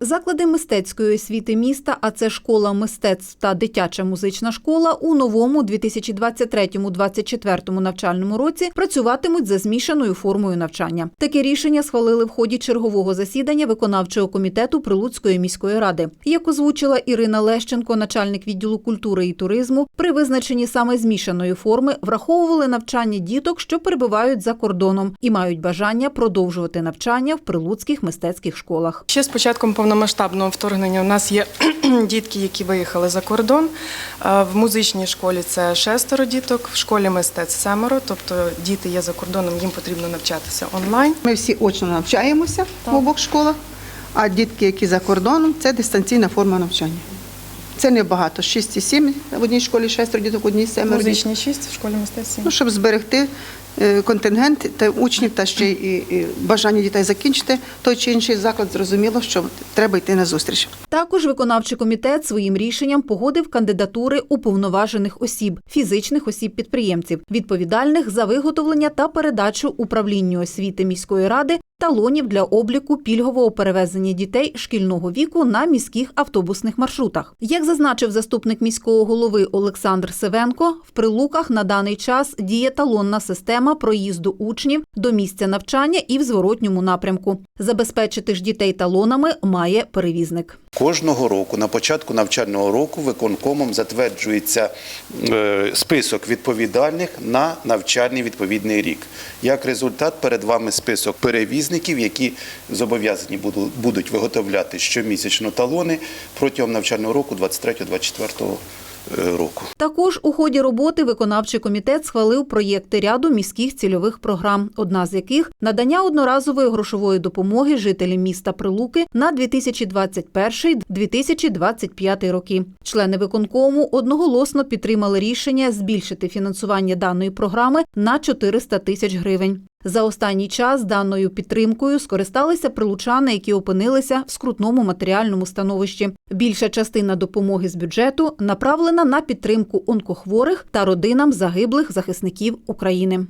Заклади мистецької освіти міста, а це школа мистецтв та дитяча музична школа, у новому 2023-2024 навчальному році працюватимуть за змішаною формою навчання. Таке рішення схвалили в ході чергового засідання виконавчого комітету Прилуцької міської ради. Як озвучила Ірина Лещенко, начальник відділу культури і туризму, при визначенні саме змішаної форми враховували навчання діток, що перебувають за кордоном і мають бажання продовжувати навчання в прилуцьких мистецьких школах. Ще з початком повномасштабного вторгнення у нас є дітки, які виїхали за кордон. Е, В музичній школі це шестеро діток, в школі мистецтв семеро, тобто діти є за кордоном, їм потрібно навчатися онлайн. Ми всі очно навчаємося в обох школах, а дітки, які за кордоном, це дистанційна форма навчання. Це небагато. 6 і 7 в одній школі, шестеро діток, в одній семеро музичній шість, в школі мистецтв сім. Ну, щоб зберегти контингент та учнів та ще і бажання дітей закінчити той чи інший заклад, зрозуміло, що треба йти на зустріч. Також виконавчий комітет своїм рішенням погодив кандидатури уповноважених осіб, фізичних осіб-підприємців, відповідальних за виготовлення та передачу управлінню освіти міської ради талонів для обліку пільгового перевезення дітей шкільного віку на міських автобусних маршрутах. Як зазначив заступник міського голови Олександр Севенко, в прилуках на даний час діє талонна система проїзду учнів до місця навчання і в зворотньому напрямку. Забезпечити ж дітей талонами має перевізник. Кожного року на початку навчального року виконкомом затверджується е, список відповідальних на навчальний відповідний рік. Як результат, перед вами список перевізників, які зобов'язані будуть виготовляти щомісячно талони протягом навчального року 23-24 е, року. Також у ході роботи виконавчий комітет схвалив проєкти ряду міських цільових програм, одна з яких надання одноразової грошової допомоги жителям міста Прилуки на 2021-2025 роки. Члени виконкому одноголосно підтримали рішення збільшити фінансування даної програми на 400 тисяч гривень. За останній час даною підтримкою скористалися прилучани, які опинилися в скрутному матеріальному становищі. Більша частина допомоги з бюджету направлена на підтримку онкохворих та родинам загиблих захисників України.